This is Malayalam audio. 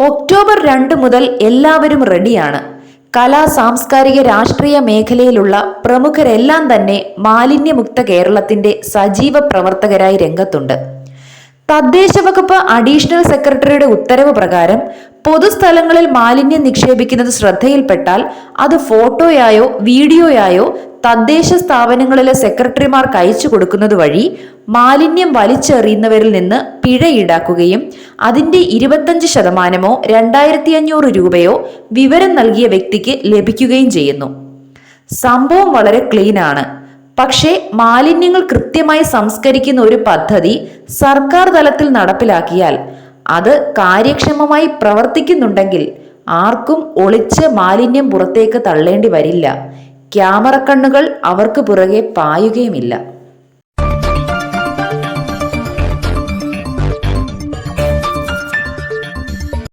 ഒക്ടോബർ രണ്ട് മുതൽ എല്ലാവരും റെഡിയാണ്. കലാ സാംസ്കാരിക രാഷ്ട്രീയ മേഖലയിലുള്ള പ്രമുഖരെല്ലാം തന്നെ മാലിന്യമുക്ത കേരളത്തിന്റെ സജീവ പ്രവർത്തകരായി രംഗത്തുണ്ട്. തദ്ദേശ വകുപ്പ് അഡീഷണൽ സെക്രട്ടറിയുടെ ഉത്തരവ് പ്രകാരം പൊതുസ്ഥലങ്ങളിൽ മാലിന്യം നിക്ഷേപിക്കുന്നത് ശ്രദ്ധയിൽപ്പെട്ടാൽ അത് ഫോട്ടോയായോ വീഡിയോയായോ തദ്ദേശ സ്ഥാപനങ്ങളിലെ സെക്രട്ടറിമാർക്ക് അയച്ചു കൊടുക്കുന്നത് വഴി മാലിന്യം വലിച്ചെറിയുന്നവരിൽ നിന്ന് പിഴ ഈടാക്കുകയും അതിന്റെ ഇരുപത്തഞ്ച് ശതമാനമോ രണ്ടായിരത്തി അഞ്ഞൂറ് രൂപയോ വിവരം നൽകിയ വ്യക്തിക്ക് ലഭിക്കുകയും ചെയ്യുന്നു. സംഭവം വളരെ ക്ലീൻ ആണ്. പക്ഷേ മാലിന്യങ്ങൾ കൃത്യമായി സംസ്കരിക്കുന്ന ഒരു പദ്ധതി സർക്കാർ തലത്തിൽ നടപ്പിലാക്കിയാൽ അത് കാര്യക്ഷമമായി പ്രവർത്തിക്കുന്നുണ്ടെങ്കിൽ ആർക്കും ഒളിച്ച് മാലിന്യം പുറത്തേക്ക് തള്ളേണ്ടി വരില്ല. ക്യാമറ കണ്ണുകൾ അവർക്ക് പുറകെ പായുകയുമില്ല.